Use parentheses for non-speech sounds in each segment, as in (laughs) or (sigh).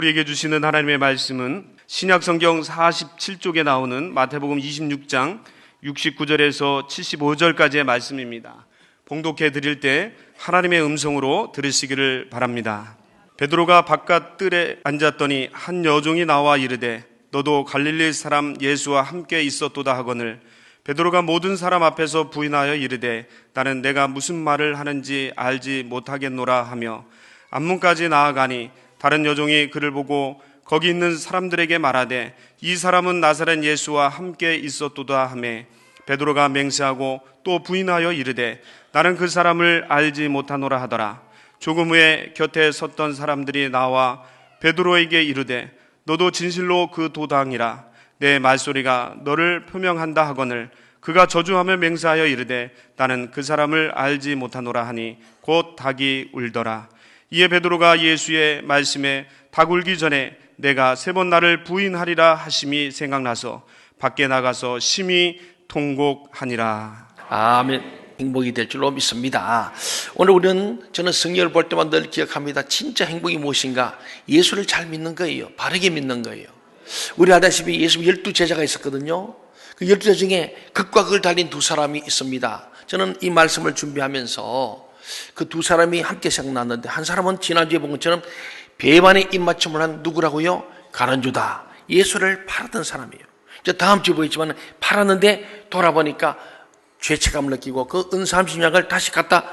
우리에게 주시는 하나님의 말씀은 신약 성경 47쪽에 나오는 마태복음 26장 69절에서 75절까지의 말씀입니다. 봉독해 드릴 때 하나님의 음성으로 들으시기를 바랍니다. 베드로가 바깥 뜰에 앉았더니 한 여종이 나와 이르되 너도 갈릴리 사람 예수와 함께 있었도다 하거늘 베드로가 모든 사람 앞에서 부인하여 이르되 나는 내가 무슨 말을 하는지 알지 못하겠노라 하며 앞문까지 나아가니 다른 여종이 그를 보고 거기 있는 사람들에게 말하되 이 사람은 나사렛 예수와 함께 있었도다 하매 베드로가 맹세하고 또 부인하여 이르되 나는 그 사람을 알지 못하노라 하더라. 조금 후에 곁에 섰던 사람들이 나와 베드로에게 이르되 너도 진실로 그 도당이라. 내 말소리가 너를 표명한다 하거늘 그가 저주하며 맹세하여 이르되 나는 그 사람을 알지 못하노라 하니 곧 닭이 울더라 이에 베드로가 예수의 말씀에 닭 울기 전에 내가 세 번 나를 부인하리라 하심이 생각나서 밖에 나가서 심히 통곡하니라 아멘. 행복이 될 줄로 믿습니다. 오늘 우리는 저는 성경을 볼 때만 늘 기억합니다. 진짜 행복이 무엇인가? 예수를 잘 믿는 거예요. 바르게 믿는 거예요. 우리 아다시피 예수 열두 제자가 있었거든요. 그 열두 제자 중에 극과 극을 달린 두 사람이 있습니다. 저는 이 말씀을 준비하면서 그 두 사람이 함께 생각났는데 한 사람은 지난주에 본 것처럼 배반의 입맞춤을 한 누구라고요? 가난주다. 예수를 팔았던 사람이에요. 이제 다음 주에 보이지만 팔았는데 돌아보니까 죄책감을 느끼고 그 은사 30냥을 다시 갖다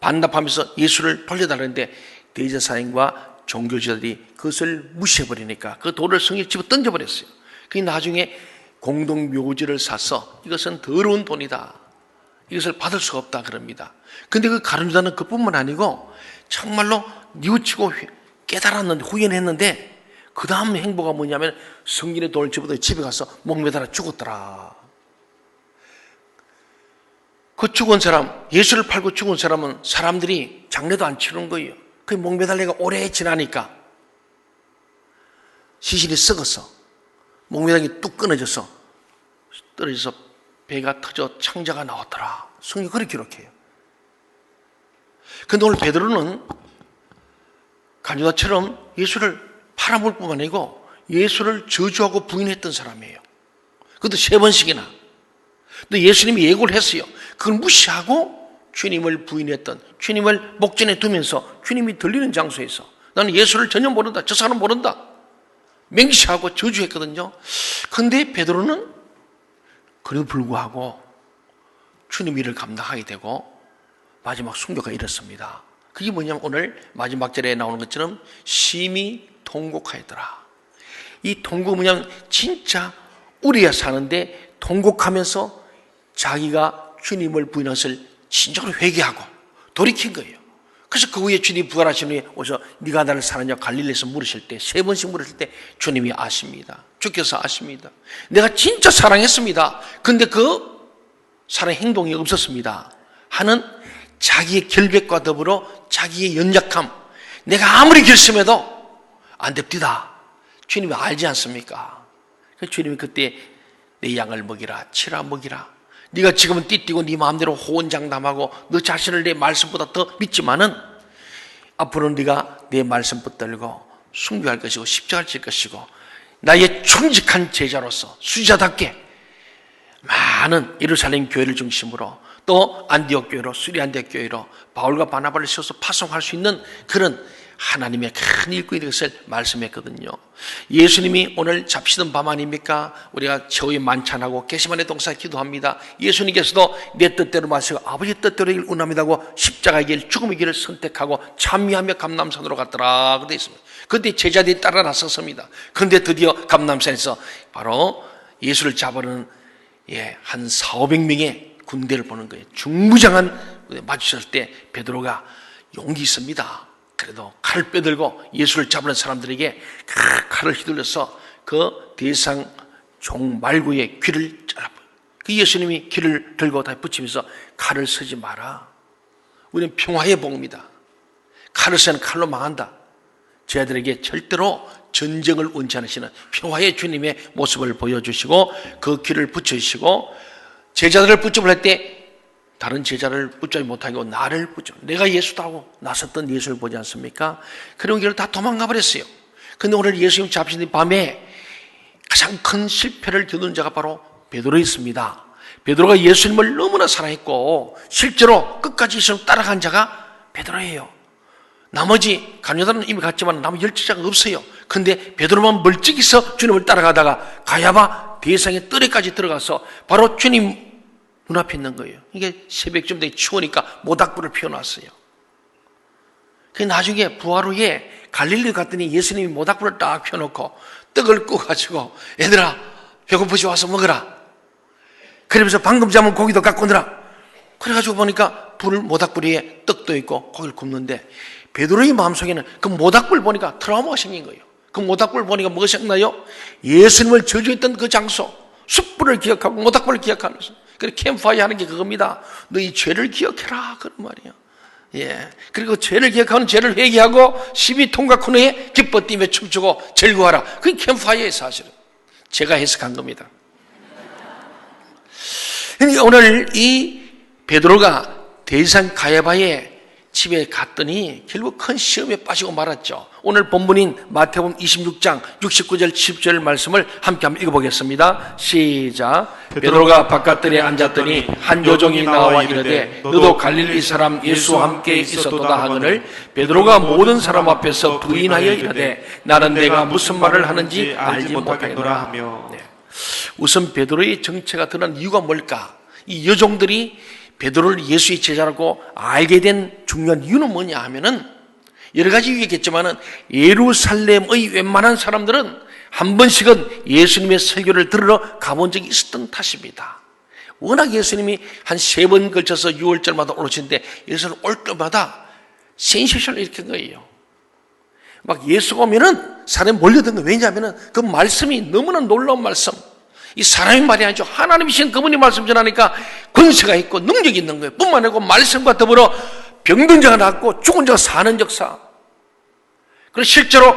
반납하면서 예수를 돌려달라는데 대제사장과 종교지들이 그것을 무시해버리니까 그 돌을 성에 집어 던져버렸어요. 그 나중에 공동묘지를 사서 이것은 더러운 돈이다. 이것을 받을 수가 없다 그럽니다. 근데 그 가룟유다는 그뿐만 아니고 정말로 뉘우치고 깨달았는데 후연했는데 그 다음 행보가 뭐냐면 성진의 돌을 집어서 집에 가서 목매달아 죽었더라. 그 죽은 사람, 예수를 팔고 죽은 사람은 사람들이 장례도 안 치는 거예요. 그 목매달리가 오래 지나니까 시신이 썩어서 목매달이 뚝 끊어져서 떨어져서 배가 터져 창자가 나왔더라. 성경 그렇게 기록해요. 근데 오늘 베드로는 간주다처럼 예수를 팔아볼 뿐만 아니고 예수를 저주하고 부인했던 사람이에요. 그것도 세 번씩이나. 근데 예수님이 예고를 했어요. 그걸 무시하고 주님을 부인했던 주님을 목전에 두면서 주님이 들리는 장소에서 나는 예수를 전혀 모른다. 저 사람 모른다. 맹시하고 저주했거든요. 근데 베드로는 그래도 불구하고 주님 일을 감당하게 되고 마지막 순교가 이렇습니다. 그게 뭐냐면 오늘 마지막 절에 나오는 것처럼 심히 통곡하였더라. 이 통곡 뭐냐면 진짜 우리야 사는데 통곡하면서 자기가 주님을 부인한 것을 진정으로 회개하고 돌이킨 거예요. 그래서 그 후에 주님 부활하신 후에 오셔 네가 나를 사느냐 갈릴리에서 물으실 때 세 번씩 물으실 때 주님이 아십니다. 주께서 아십니다. 내가 진짜 사랑했습니다. 근데 그 사랑 행동이 없었습니다. 하는 자기의 결백과 더불어 자기의 연약함 내가 아무리 결심해도 안 됩니다. 주님이 알지 않습니까? 주님이 그때 내 양을 먹이라 치라 먹이라 네가 지금은 띠뛰고 네 마음대로 호언장담하고 너 자신을 내 말씀보다 더 믿지만은 앞으로는 네가 내 말씀 붙들고 순교할 것이고 십자가를 질 것이고 나의 충직한 제자로서 수자답게 많은 예루살렘 교회를 중심으로 또 안디옥 교회로 수리 안디옥 교회로 바울과 바나바를 세워서 파송할 수 있는 그런 하나님의 큰 일꾼이 되것을 말씀했거든요. 예수님이 오늘 잡시던 밤 아닙니까? 우리가 저의 만찬하고 게시만의 동사 기도합니다. 예수님께서도 내 뜻대로 마시고 아버지 뜻대로 길 운합니다고 십자가의 길, 죽음의 길을 선택하고 참미하며 감남산으로 갔더라. 그돼 있습니다. 그때 제자들이 따라 나섰습니다. 그런데 드디어 감남산에서 바로 예수를 잡으는 예, 한 4, 500명의 군대를 보는 거예요. 중무장한 마주쳤을 때 베드로가 용기 있습니다. 그래도 칼을 빼들고 예수를 잡는 사람들에게 칼을 휘둘러서 그 대상 종 말구의 귀를 잘라버려요. 그 예수님이 귀를 들고 다 붙이면서 칼을 쓰지 마라. 우리는 평화의 복입니다. 칼을 쓰는 칼로 망한다. 저희들에게 절대로 전쟁을 원치 않으시는 평화의 주님의 모습을 보여주시고 그 귀를 붙여주시고 제자들을 붙잡을 할때 다른 제자를 붙잡지 못하고 나를 붙잡 내가 예수다고 나섰던 예수를 보지 않습니까? 그런 길을 다 도망가 버렸어요. 근데 오늘 예수님 잡히는 밤에 가장 큰 실패를 겨눈 자가 바로 베드로였습니다. 베드로가 예수님을 너무나 사랑했고 실제로 끝까지 예수님 따라간 자가 베드로예요. 나머지 간여자는 이미 갔지만 나머지 열지자가 없어요. 근데 베드로만 멀찍이서 주님을 따라가다가 가야바 대상의 뜰에까지 들어가서 바로 주님 눈앞에 있는 거예요. 이게 새벽쯤 되게 추우니까 모닥불을 피워놨어요. 그 나중에 부활 후에 갈릴리 갔더니 예수님이 모닥불을 딱 펴놓고 떡을 구가지고 얘들아 배고프지 와서 먹어라. 그러면서 방금 잡은 고기도 갖고 오느라. 그래가지고 보니까 불 모닥불 위에 떡도 있고 고기를 굽는데 베드로의 마음속에는 그 모닥불 보니까 트라우마가 생긴 거예요. 그 모닥불 보니까 뭐가 생각나요? 예수님을 저주했던 그 장소, 숯불을 기억하고 모닥불을 기억하면서. 그래 캠프파이어 하는 게 그겁니다. 너희 죄를 기억해라 그런 말이에요. 예. 그리고 죄를 기억하는 죄를 회개하고 시비 통과한 후에 기뻐 뛰며 춤추고 즐거워하라. 그게 캠프파이어의 사실은. 제가 해석한 겁니다. 그러니까 오늘 이 베드로가 대산 가야바의 집에 갔더니 결국 큰 시험에 빠지고 말았죠. 오늘 본문인 마태복음 26장 69절 10절 말씀을 함께 한번 읽어보겠습니다. 시작. 베드로가 바깥들에 앉았더니 한 요정이 나와 이르되 너도 갈릴리 사람 예수와 함께 있었도다 하거늘 베드로가 모든 사람 앞에서 부인하여 이르되 나는 내가 무슨 말을 하는지 알지 못하겠노라 하며 네. 우선 베드로의 정체가 드러난 이유가 뭘까? 이 여종들이 베드로를 예수의 제자라고 알게 된 중요한 이유는 뭐냐 하면은 여러 가지 이유겠지만은 예루살렘의 웬만한 사람들은 한 번씩은 예수님의 설교를 들으러 가본 적이 있었던 탓입니다. 워낙 예수님이 한 세 번 걸쳐서 6월절마다 오르시는데 예수는 올 때마다 센세션을 일으킨 거예요. 막 예수가 오면은 사람이 몰려든 거예요. 왜냐하면은 그 말씀이 너무나 놀라운 말씀. 이 사람이 말이 아니죠. 하나님이신 그분이 말씀 전하니까 권세가 있고 능력이 있는 거예요. 뿐만 아니고 말씀과 더불어 병든 자가 낫고 죽은 자가 사는 역사. 그리고 실제로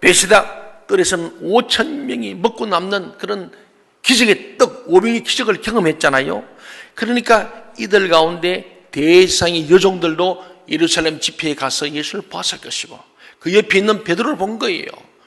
베시다 뜰에서는 5천 명이 먹고 남는 그런 기적의 떡, 오병의 기적을 경험했잖아요. 그러니까 이들 가운데 대상의 여종들도 예루살렘 집회에 가서 예수를 봤을 것이고 그 옆에 있는 베드로를 본 거예요.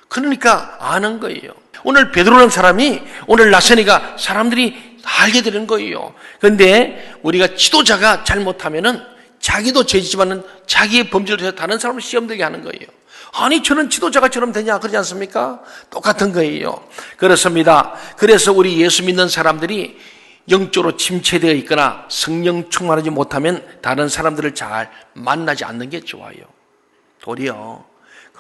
그러니까 아는 거예요. 오늘 베드로라는 사람이 오늘 나선이가 사람들이 알게 되는 거예요. 그런데 우리가 지도자가 잘못하면은 자기도 죄지만은 자기의 범죄를 해서 다른 사람을 시험 들게 하는 거예요. 아니 저는 지도자가 저럼 되냐 그러지 않습니까? 똑같은 거예요. 그렇습니다. 그래서 우리 예수 믿는 사람들이 영적으로 침체되어 있거나 성령 충만하지 못하면 다른 사람들을 잘 만나지 않는 게 좋아요. 도리어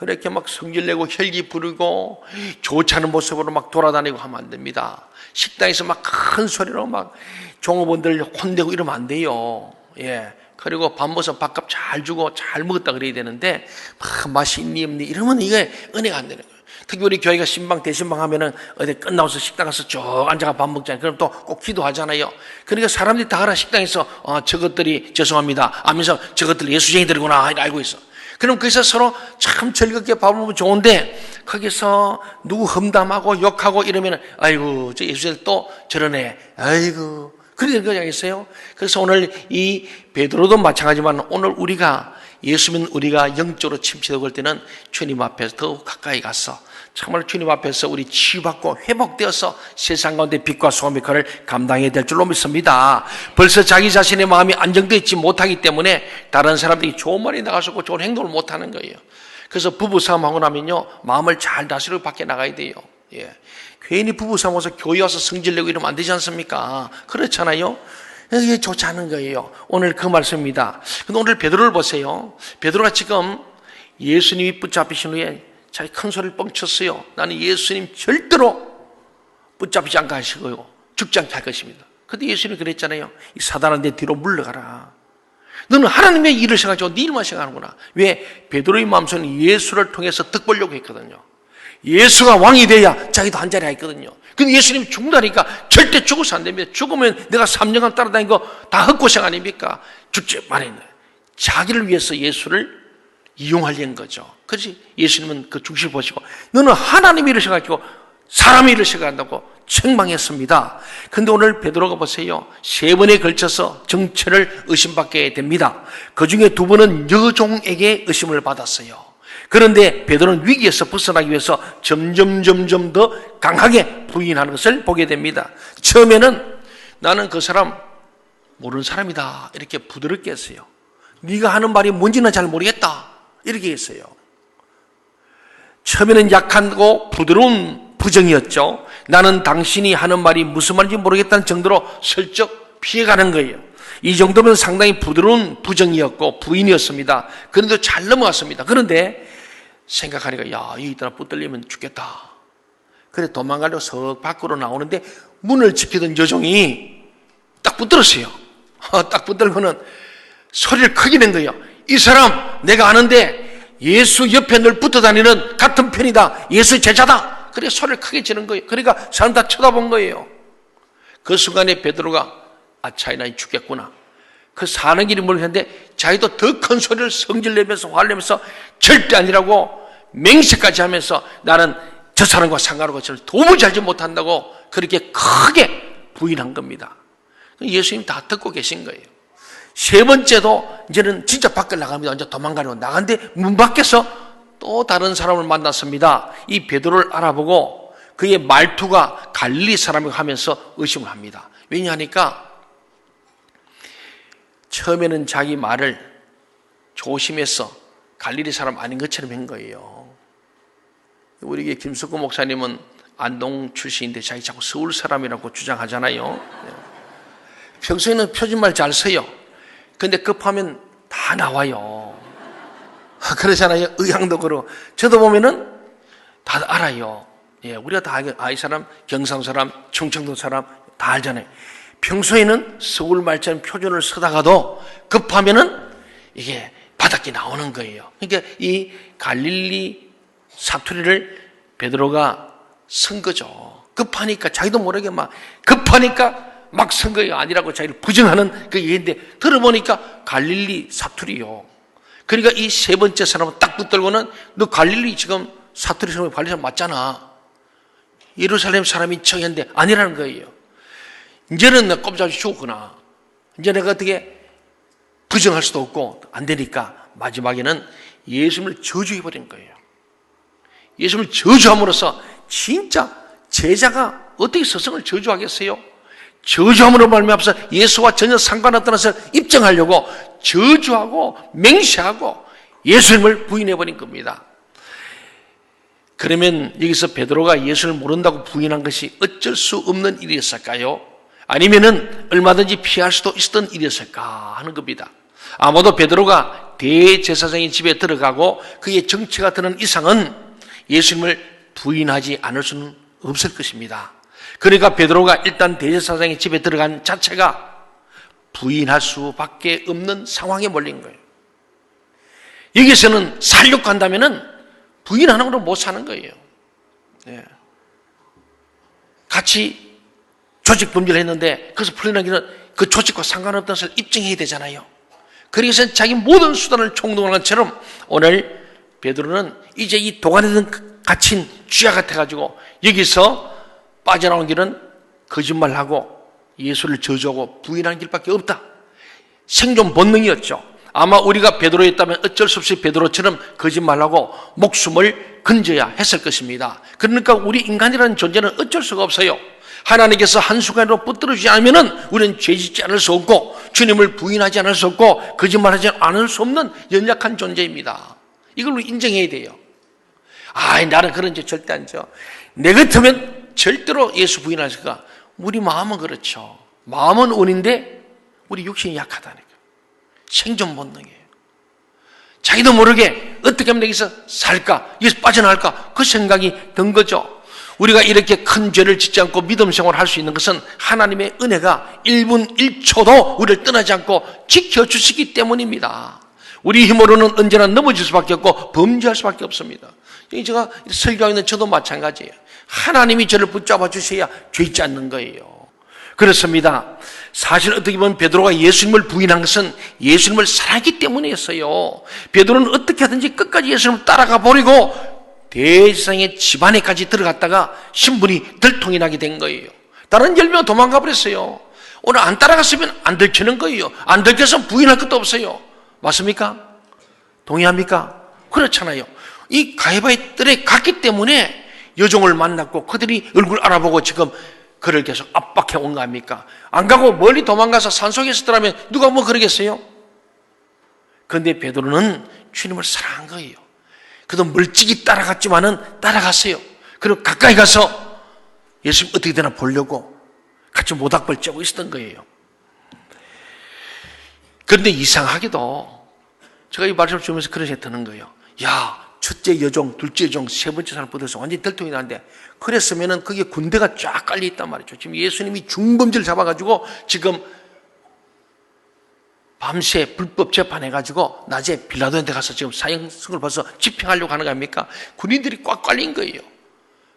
그렇게 막 성질 내고 혈기 부르고 좋지 않은 모습으로 막 돌아다니고 하면 안 됩니다. 식당에서 막 큰 소리로 막 종업원들 혼내고 이러면 안 돼요. 예. 그리고 밥 먹어서 밥값 잘 주고 잘 먹었다 그래야 되는데 막 맛이 있니 없니 이러면 이게 은혜가 안 되는 거예요. 특히 우리 교회가 신방 대신방 하면은 어디 끝나서 식당 가서 쭉 앉아가 밥 먹잖아요. 그럼 또 꼭 기도하잖아요. 그러니까 사람들이 다 알아 식당에서 어, 저것들이 죄송합니다. 하면서 저것들 예수쟁이들이구나 알고 있어. 그럼 거기서 서로 참 즐겁게 밥을 먹으면 좋은데 거기서 누구 험담하고 욕하고 이러면 아이고 저 예수들 또 저러네 아이고 그렇게 된 거지 않겠어요? 그래서 오늘 이 베드로도 마찬가지지만 오늘 우리가 예수님 우리가 영적으로 침체되고 올 때는 주님 앞에서 더욱 가까이 가서 정말 주님 앞에서 우리 치유받고 회복되어서 세상 가운데 빛과 소금의 역할을 감당해야 될 줄로 믿습니다. 벌써 자기 자신의 마음이 안정되어 있지 못하기 때문에 다른 사람들이 좋은 말이 나가서고 좋은 행동을 못하는 거예요. 그래서 부부싸움 하고 나면요 마음을 잘 다스리고 밖에 나가야 돼요. 예. 괜히 부부싸움 와서 교회 와서 성질내고 이러면 안 되지 않습니까? 그렇잖아요. 이게 좋지 않은 거예요. 오늘 그 말씀입니다. 근데 오늘 베드로를 보세요. 베드로가 지금 예수님이 붙잡히신 후에 자기 큰 소리를 뻥쳤어요. 나는 예수님 절대로 붙잡히지 않게 하시고요. 죽지 않게 할 것입니다. 근데 예수님이 그랬잖아요. 이 사단아 내 뒤로 물러가라. 너는 하나님의 일을 생각하고 네 일만 생각하는구나. 왜? 베드로의 마음속에는 예수를 통해서 득 보려고 했거든요. 예수가 왕이 돼야 자기도 한 자리 있거든요. 근데 예수님이 죽는다니까 절대 죽어서 안 됩니다. 죽으면 내가 3년간 따라다닌 거 다 헛고생 아닙니까? 죽지 말아야 자기를 위해서 예수를 이용하려는 거죠. 그렇지? 예수님은 그 중심을 보시고 너는 하나님 일을 생각하고 사람 일을 생각한다고 책망했습니다. 근데 오늘 베드로가 보세요. 세 번에 걸쳐서 정체를 의심받게 됩니다. 그 중에 두 번은 여종에게 의심을 받았어요. 그런데 베드로는 위기에서 벗어나기 위해서 점점 점점 더 강하게 부인하는 것을 보게 됩니다. 처음에는 나는 그 사람 모르는 사람이다 이렇게 부드럽게 했어요. 네가 하는 말이 뭔지는 잘 모르겠다 이렇게 했어요. 처음에는 약하고 부드러운 부정이었죠. 나는 당신이 하는 말이 무슨 말인지 모르겠다는 정도로 슬쩍 피해가는 거예요. 이 정도면 상당히 부드러운 부정이었고 부인이었습니다. 그런데 잘 넘어갔습니다. 그런데 생각하니까 야, 이따라 붙들리면 죽겠다. 그래 도망가려고 석 밖으로 나오는데 문을 지키던 여종이 딱 붙들었어요. (laughs) 딱 붙들고는 소리를 크게 낸 거예요. 이 사람 내가 아는데 예수 옆에 늘 붙어 다니는 같은 편이다. 예수 제자다. 그래 소리를 크게 지는 거예요. 그러니까 사람 다 쳐다본 거예요. 그 순간에 베드로가 아 차이나 죽겠구나. 그 사는 길이 모르겠는데 자기도 더 큰 소리를 성질내면서 화내면서 절대 아니라고 맹세까지 하면서 나는 저 사람과 상관없고 도무지 알지 못한다고 그렇게 크게 부인한 겁니다. 예수님 다 듣고 계신 거예요. 세 번째도 이제는 진짜 밖을 나갑니다. 이제 도망가려고 나간데 문 밖에서 또 다른 사람을 만났습니다. 이 베드로를 알아보고 그의 말투가 갈릴리 사람이고 하면서 의심을 합니다. 왜냐하니까 처음에는 자기 말을 조심해서 갈릴리 사람 아닌 것처럼 한 거예요. 우리 김석구 목사님은 안동 출신인데 자기 자꾸 서울 사람이라고 주장하잖아요. 네. 평소에는 표준말 잘 써요. 근데 급하면 다 나와요. 그러잖아요. 의향도 그렇고. 저도 보면은 다 알아요. 예, 우리가 다, 아, 이 사람, 경상 사람, 충청도 사람 다 알잖아요. 평소에는 서울 말처럼 표준을 쓰다가도 급하면은 이게 바닥이 나오는 거예요. 그러니까 이 갈릴리 사투리를 베드로가 쓴 거죠. 급하니까 자기도 모르게 막 급하니까 막쓴 거예요. 아니라고 자기를 부정하는 그 얘기인데 들어보니까 갈릴리 사투리요. 그러니까 이 세 번째 사람은 딱 붙들고는 너 갈릴리 지금 사투리 사람이 갈릴리 사람 맞잖아. 예루살렘 사람이 청했는데 아니라는 거예요. 이제는 내 꼼짝없이 죽었구나. 이제 내가 어떻게 부정할 수도 없고 안 되니까 마지막에는 예수님을 저주해버린 거예요. 예수님을 저주함으로써 진짜 제자가 어떻게 스승을 저주하겠어요? 저주함으로 말미암아서 예수와 전혀 상관없다는 것을 입증하려고 저주하고 맹세하고 예수님을 부인해 버린 겁니다. 그러면 여기서 베드로가 예수를 모른다고 부인한 것이 어쩔 수 없는 일이었을까요? 아니면은 얼마든지 피할 수도 있었던 일이었을까 하는 겁니다. 아마도 베드로가 대제사장의 집에 들어가고 그의 정체가 드는 이상은 예수님을 부인하지 않을 수는 없을 것입니다. 그러니까 베드로가 일단 대제사장의 집에 들어간 자체가 부인할 수밖에 없는 상황에 몰린 거예요. 여기서는 살려고 한다면은 부인하는 걸로 못 사는 거예요. 네. 같이 조직 범죄를 했는데 그래서 풀려나기는 그 조직과 상관없다는 것을 입증해야 되잖아요. 그래서 자기 모든 수단을 총동한 것처럼 오늘 베드로는 이제 이 도관에 갇힌 쥐야 같아가지고 여기서 빠져나온 길은 거짓말하고 예수를 저주하고 부인하는 길밖에 없다. 생존 본능이었죠. 아마 우리가 베드로였다면 어쩔 수 없이 베드로처럼 거짓말하고 목숨을 건져야 했을 것입니다. 그러니까 우리 인간이라는 존재는 어쩔 수가 없어요. 하나님께서 한순간으로 붙들어주지 않으면 우리는 죄짓지 않을 수 없고 주님을 부인하지 않을 수 없고 거짓말하지 않을 수 없는 연약한 존재입니다. 이걸 인정해야 돼요. 아, 나는 그런 죄 절대 안 져. 내 같으면 절대로 예수 부인할 수가. 우리 마음은 그렇죠. 마음은 원인데 우리 육신이 약하다니까. 생존 본능이에요. 자기도 모르게 어떻게 하면 여기서 살까? 여기서 빠져나갈까? 그 생각이 든 거죠. 우리가 이렇게 큰 죄를 짓지 않고 믿음 생활을 할 수 있는 것은 하나님의 은혜가 1분 1초도 우리를 떠나지 않고 지켜주시기 때문입니다. 우리 힘으로는 언제나 넘어질 수밖에 없고 범죄할 수밖에 없습니다. 제가 설교하는 저도 마찬가지예요. 하나님이 저를 붙잡아 주셔야 죄 있지 않는 거예요. 그렇습니다. 사실 어떻게 보면 베드로가 예수님을 부인한 것은 예수님을 사랑했기 때문이었어요. 베드로는 어떻게 하든지 끝까지 예수님을 따라가 버리고 대상의 집안에까지 들어갔다가 신분이 들통이 나게 된 거예요. 다른 열명 도망가 버렸어요. 오늘 안 따라갔으면 안 들키는 거예요. 안 들켜서 부인할 것도 없어요. 맞습니까? 동의합니까? 그렇잖아요. 이 가해바의 뜰에 갔기 때문에 여종을 만났고 그들이 얼굴 알아보고 지금 그를 계속 압박해 온 거 아닙니까? 안 가고 멀리 도망가서 산속에 있었더라면 누가 뭐 그러겠어요? 그런데 베드로는 주님을 사랑한 거예요. 그도 멀찍이 따라갔지만은 따라갔어요. 그리고 가까이 가서 예수님 어떻게 되나 보려고 같이 모닥불 쬐고 있었던 거예요. 그런데 이상하게도 제가 이 말씀을 주면서 그런 생각이 드는 거예요. 야, 첫째 여종, 둘째 여종, 세 번째 사람 붙어서 완전히 들통이 나는데 그랬으면은 그게 군대가 쫙 깔려 있단 말이죠. 지금 예수님이 중범죄를 잡아가지고 지금 밤새 불법 재판해가지고 낮에 빌라도한테 가서 지금 사형승을 벌써 집행하려고 하는 거 아닙니까? 군인들이 꽉 깔린 거예요.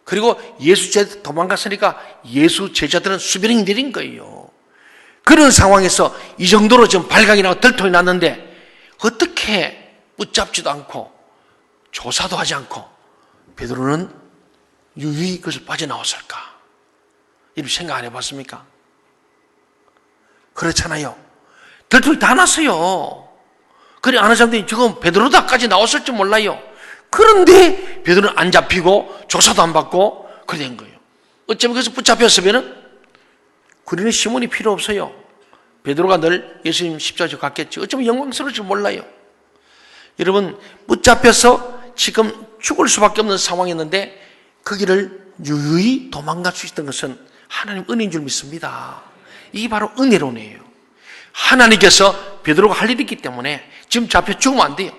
그리고 예수 제자 도망갔으니까 예수 제자들은 수비령이 내린 거예요. 그런 상황에서 이 정도로 지금 발각이 나고 들통이 났는데 어떻게 붙잡지도 않고 조사도 하지 않고 베드로는 유유히 그것을 빠져나왔을까? 이런 생각 안 해봤습니까? 그렇잖아요. 들통이 다 났어요. 그래 아는 사람들이 지금 베드로다까지 나왔을 줄 몰라요. 그런데 베드로는 안 잡히고 조사도 안 받고 그래 된 거예요. 어쩌면 그래서 붙잡혔으면은 우리는 시몬이 필요 없어요. 베드로가 늘 예수님 십자가에 갔겠지. 어쩌면 영광스러울 줄 몰라요. 여러분 붙잡혀서 지금 죽을 수밖에 없는 상황이었는데 그 길을 유유히 도망갈 수 있던 것은 하나님 은혜인 줄 믿습니다. 이게 바로 은혜론이에요. 하나님께서 베드로가 할 일이 있기 때문에 지금 잡혀 죽으면 안 돼요.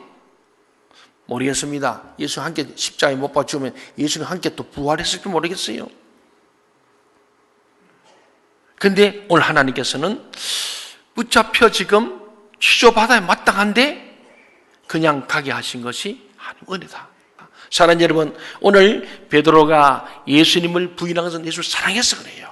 모르겠습니다. 예수 함께 십자가에 못 박아 죽으면 예수님 함께 또 부활했을지 모르겠어요. 근데 오늘 하나님께서는 붙잡혀 지금 취조받아야 마땅한데 그냥 가게 하신 것이 은혜다. 사랑하는 여러분, 오늘 베드로가 예수님을 부인한 것은 예수를 사랑해서 그래요.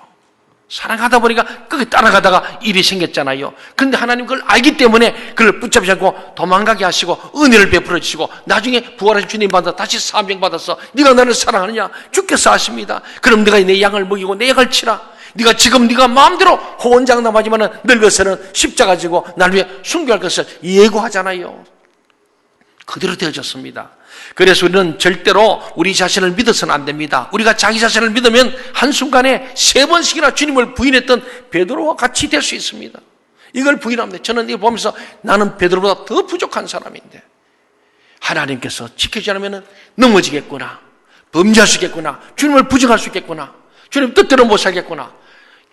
사랑하다 보니까 거기 따라가다가 일이 생겼잖아요. 그런데 하나님 그걸 알기 때문에 그를 붙잡지 않고 도망가게 하시고 은혜를 베풀어 주시고 나중에 부활하신 주님 받아 다시 사명 받아서 네가 나를 사랑하느냐 주께서 아십니다. 그럼 네가 내 양을 먹이고 내 약을 치라. 네가 지금 네가 마음대로 호언장담하지만은 늙어서는 십자가 지고 날 위해 순교할 것을 예고하잖아요. 그대로 되어졌습니다. 그래서 우리는 절대로 우리 자신을 믿어서는 안 됩니다. 우리가 자기 자신을 믿으면 한순간에 세 번씩이나 주님을 부인했던 베드로와 같이 될 수 있습니다. 이걸 부인합니다. 저는 이거 보면서 나는 베드로보다 더 부족한 사람인데 하나님께서 지키지 않으면 넘어지겠구나. 범죄할 수 있겠구나. 주님을 부정할 수 있겠구나. 주님 뜻대로 못 살겠구나.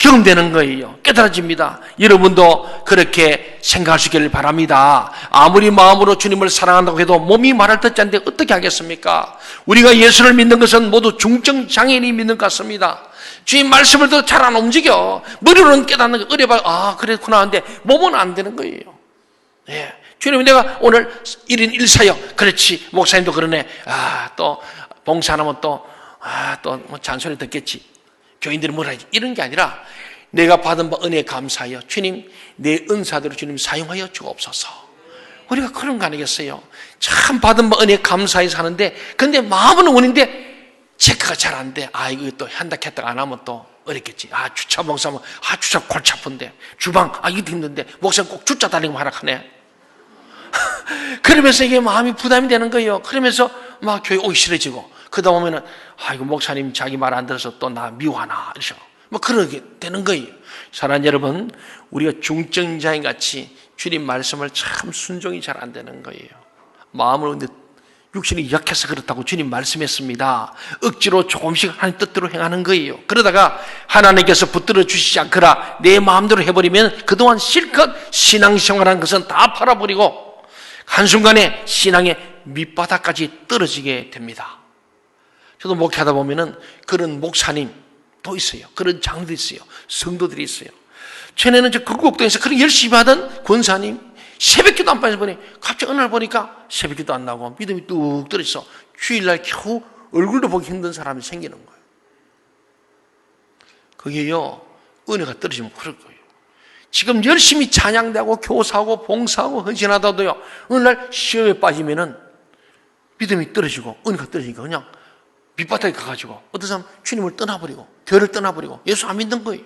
경험되는 거예요. 깨달아집니다. 여러분도 그렇게 있기를 바랍니다. 아무리 마음으로 주님을 사랑한다고 해도 몸이 말을 듣지 않는데 어떻게 하겠습니까? 우리가 예수를 믿는 것은 모두 중증 장애인이 믿는 것 같습니다. 주님 말씀을 더 잘 안 움직여. 머리로는 깨닫는 거 어려봐. 아, 그랬구나. 하는데 몸은 안 되는 거예요. 예. 주님 내가 오늘 1인 1사역. 그렇지. 목사님도 그러네. 아, 또 봉사하면 또, 아, 또뭐 잔소리 듣겠지. 교인들이 뭐라 하지? 이런 게 아니라 내가 받은 바 은혜에 감사하여 주님 내 은사대로 주님 사용하여 주옵소서. 우리가 그런 거 아니겠어요? 참 받은 바 은혜에 감사해 사는데 근데 마음은 원인데 체크가 잘 안 돼. 아 이거 또 한다 했다가 안 하면 또 어렵겠지. 아 주차 봉사하면 아 주차 골치 아픈데 주방 아 이거 힘든데 목사님 꼭 주차 달리고 하라 하네. 그러면서 이게 마음이 부담이 되는 거예요. 그러면서 막 교회 오기 싫어지고 그러다 보면은 아 이거 목사님 자기 말 안 들어서 또 나 미워하나 이러셔. 뭐 그러게 되는 거예요. 사랑하는 여러분, 우리가 중증자인 같이 주님 말씀을 참 순종이 잘 안 되는 거예요. 마음을 근데 육신이 약해서 그렇다고 주님 말씀했습니다. 억지로 조금씩 하나님 뜻대로 행하는 거예요. 그러다가 하나님께서 붙들어 주시지 않거라 내 마음대로 해버리면 그동안 실컷 신앙생활한 것은 다 팔아버리고 한순간에 신앙의 밑바닥까지 떨어지게 됩니다. 저도 목회하다 보면은 그런 목사님 또 있어요. 그런 장도 있어요. 성도들이 있어요. 전에는 저 극곡동에서 그런 열심히 하던 권사님 새벽기도 안 빠져 보니 갑자기 어느 날 보니까 새벽기도 안 나고 믿음이 뚝 떨어져 주일날 겨우 얼굴도 보기 힘든 사람이 생기는 거예요. 그게요 은혜가 떨어지면 그럴 거예요. 지금 열심히 찬양되고 교사하고 봉사하고 헌신하다도요 어느 날 시험에 빠지면은 믿음이 떨어지고 은혜가 떨어지니까 그냥 밑바닥에 가가지고 어떤 사람 주님을 떠나버리고 교회를 떠나버리고 예수 안 믿는 거예요.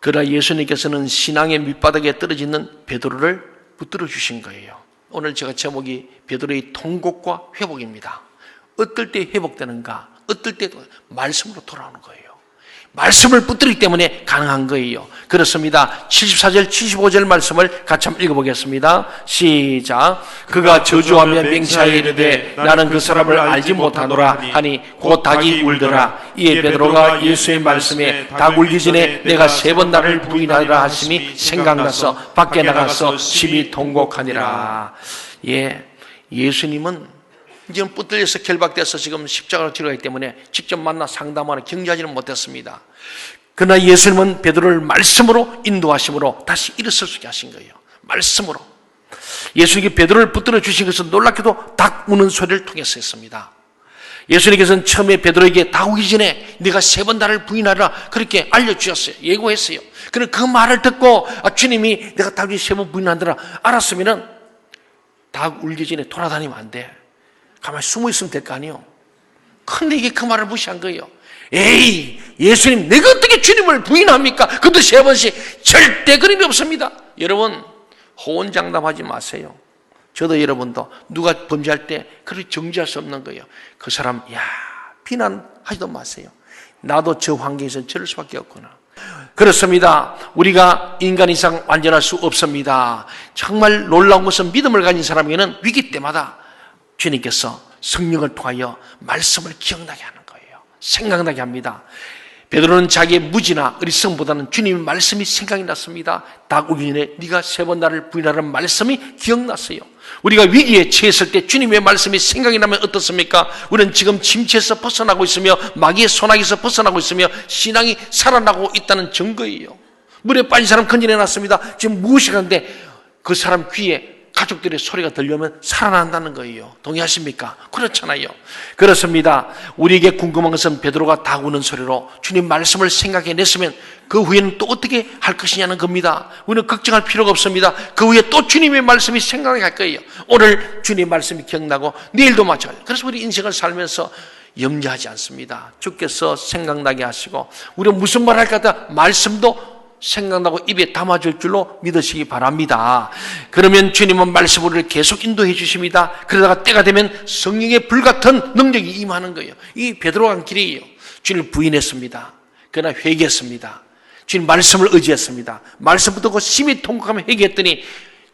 그러나 예수님께서는 신앙의 밑바닥에 떨어지는 베드로를 붙들어 주신 거예요. 오늘 제가 제목이 베드로의 통곡과 회복입니다. 어떨 때 회복되는가? 어떨 때도 말씀으로 돌아오는 거예요. 말씀을 붙들기 때문에 가능한 거예요. 그렇습니다. 74절, 75절 말씀을 같이 한번 읽어보겠습니다. 시작. 그가 저주하며 맹세하여 이르되 나는 그 사람을 알지 못하노라 하니 곧 닭이 울더라. 이에 베드로가 예수의 말씀에 닭 울기 전에 내가 세 번 나를 부인하리라 하심이 생각나서 밖에 나가서 심히 통곡하니라. 예, 예수님은 지금 붙들려서 결박돼서 지금 십자가로 들어가기 때문에 직접 만나 상담하는 경제하지는 못했습니다. 그러나 예수님은 베드로를 말씀으로 인도하심으로 다시 일어설 수 있게 하신 거예요. 말씀으로. 예수님께 베드로를 붙들어 주신 것은 놀랍게도 닭 우는 소리를 통해서 했습니다. 예수님께서는 처음에 베드로에게 다 오기 전에 네가 세 번 나를 부인하라 그렇게 알려주셨어요. 예고했어요. 그런데 그 말을 듣고 아, 주님이 내가 닭이 세번 부인한다라 알았으면은 닭 울기 전에 돌아다니면 안 돼. 가만히 숨어 있으면 될 거 아니에요. 근데 이게 그 말을 무시한 거예요. 에이, 예수님, 내가 어떻게 주님을 부인합니까? 그것도 세 번씩 절대 그림이 없습니다. 여러분, 호언장담하지 마세요. 저도 여러분도 누가 범죄할 때 그렇게 정지할 수 없는 거예요. 그 사람, 야, 비난하지도 마세요. 나도 저 환경에서 저럴 수밖에 없구나. 그렇습니다. 우리가 인간 이상 완전할 수 없습니다. 정말 놀라운 것은 믿음을 가진 사람에게는 위기 때마다 주님께서 성령을 통하여 말씀을 기억나게 하는 거예요. 생각나게 합니다. 베드로는 자기의 무지나 어리석음보다는 주님의 말씀이 생각이 났습니다. 전에 네가 세 번 나를 부인하는 말씀이 기억났어요. 우리가 위기에 처했을 때 주님의 말씀이 생각이 나면 어떻습니까? 우리는 지금 침체에서 벗어나고 있으며 마귀의 소나기에서 벗어나고 있으며 신앙이 살아나고 있다는 증거예요. 물에 빠진 사람 건져내놨습니다. 지금 무엇이 가는데 그 사람 귀에 가족들의 소리가 들려면 살아난다는 거예요. 동의하십니까? 그렇잖아요. 그렇습니다. 우리에게 궁금한 것은 베드로가 다 우는 소리로 주님 말씀을 생각해냈으면 그 후에는 또 어떻게 할 것이냐는 겁니다. 우리는 걱정할 필요가 없습니다. 그 후에 또 주님의 말씀이 생각이 갈 거예요. 오늘 주님의 말씀이 기억나고 내일도 마찬가지. 그래서 우리 인생을 살면서 염려하지 않습니다. 주께서 생각나게 하시고 우리가 무슨 말 할까 하다 말씀도 생각나고 입에 담아줄 줄로 믿으시기 바랍니다. 그러면 주님은 말씀으로 계속 인도해 주십니다. 그러다가 때가 되면 성령의 불같은 능력이 임하는 거예요. 이 베드로 간 길이에요. 주님을 부인했습니다. 그러나 회개했습니다. 주님 말씀을 의지했습니다. 말씀 부터 그 심히 통곡하며 회개했더니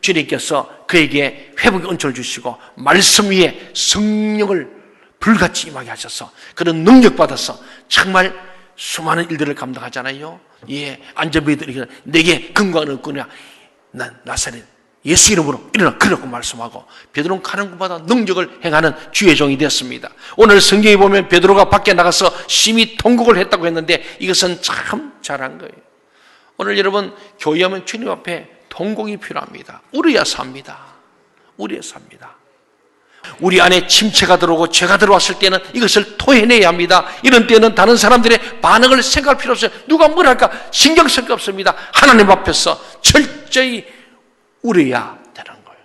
주님께서 그에게 회복의 은총을 주시고 말씀 위에 성령을 불같이 임하게 하셔서 그런 능력 받아서 정말 수많은 일들을 감당하잖아요. 예, 안전비들이 내게 근거는 없구나. 난 나사렛 예수 이름으로 일어나 그러고 말씀하고 베드로는 가는 곳마다 능력을 행하는 주의 종이 되었습니다. 오늘 성경에 보면 베드로가 밖에 나가서 심히 통곡을 했다고 했는데 이것은 참 잘한 거예요. 오늘 여러분 교회하면 주님 앞에 통곡이 필요합니다. 우리야 삽니다. 우리야 삽니다. 우리 안에 침체가 들어오고 죄가 들어왔을 때는 이것을 토해내야 합니다. 이런 때는 다른 사람들의 반응을 생각할 필요 없어요. 누가 뭘 할까 신경 쓸 게 없습니다. 하나님 앞에서 철저히 우려야 되는 거예요.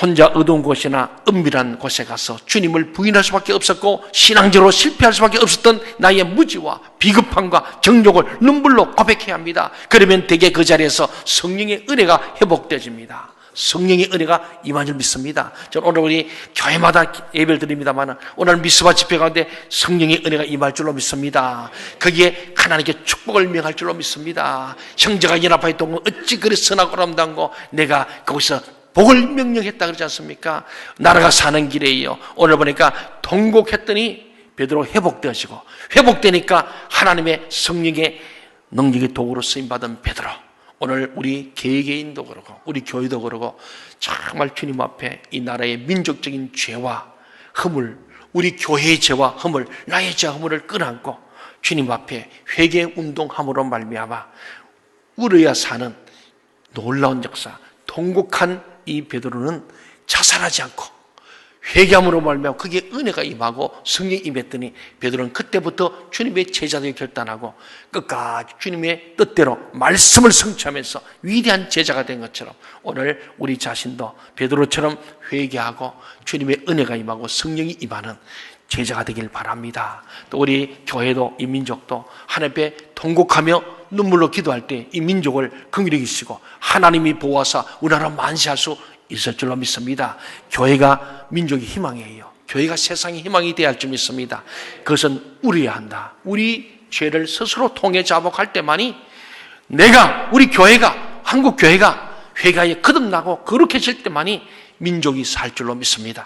혼자 어두운 곳이나 은밀한 곳에 가서 주님을 부인할 수밖에 없었고 신앙적으로 실패할 수밖에 없었던 나의 무지와 비급함과 정욕을 눈물로 고백해야 합니다. 그러면 대개 그 자리에서 성령의 은혜가 회복되집니다. 성령의 은혜가 임한 줄 믿습니다. 저는 오늘 우리 교회마다 예배를 드립니다만 오늘 미스바 집회 가운데 성령의 은혜가 임할 줄로 믿습니다. 거기에 하나님께 축복을 명할 줄로 믿습니다. 형제가 연합하였던 건 어찌 그리 선하고 아름다운고 내가 거기서 복을 명령했다 그러지 않습니까? 나라가 사는 길에요. 오늘 보니까 통곡했더니 베드로 회복되어지고 회복되니까 하나님의 성령의 능력의 도구로 쓰임 받은 베드로 오늘 우리 개개인도 그러고 우리 교회도 그러고 정말 주님 앞에 이 나라의 민족적인 죄와 허물 우리 교회의 죄와 허물 나의 죄와 허물을 끌어안고 주님 앞에 회개 운동함으로 말미암아 울어야 사는 놀라운 역사 통곡한 이 베드로는 자살하지 않고 회개함으로 말미암아 그게 은혜가 임하고 성령이 임했더니 베드로는 그때부터 주님의 제자되기 결단하고 끝까지 주님의 뜻대로 말씀을 성취하면서 위대한 제자가 된 것처럼 오늘 우리 자신도 베드로처럼 회개하고 주님의 은혜가 임하고 성령이 임하는 제자가 되길 바랍니다. 또 우리 교회도 이 민족도 하나님 앞에 통곡하며 눈물로 기도할 때 이 민족을 긍휼히 계시고 하나님이 보호하사 우리 나라 만세할 수 있을 줄로 믿습니다. 교회가 민족의 희망이에요. 교회가 세상의 희망이 되어야 할 줄 믿습니다. 그것은 우리야 한다. 우리 죄를 스스로 통해 자복할 때만이 내가 우리 교회가 한국 교회가 회가에 거듭나고 거룩해질 때만이 민족이 살 줄로 믿습니다.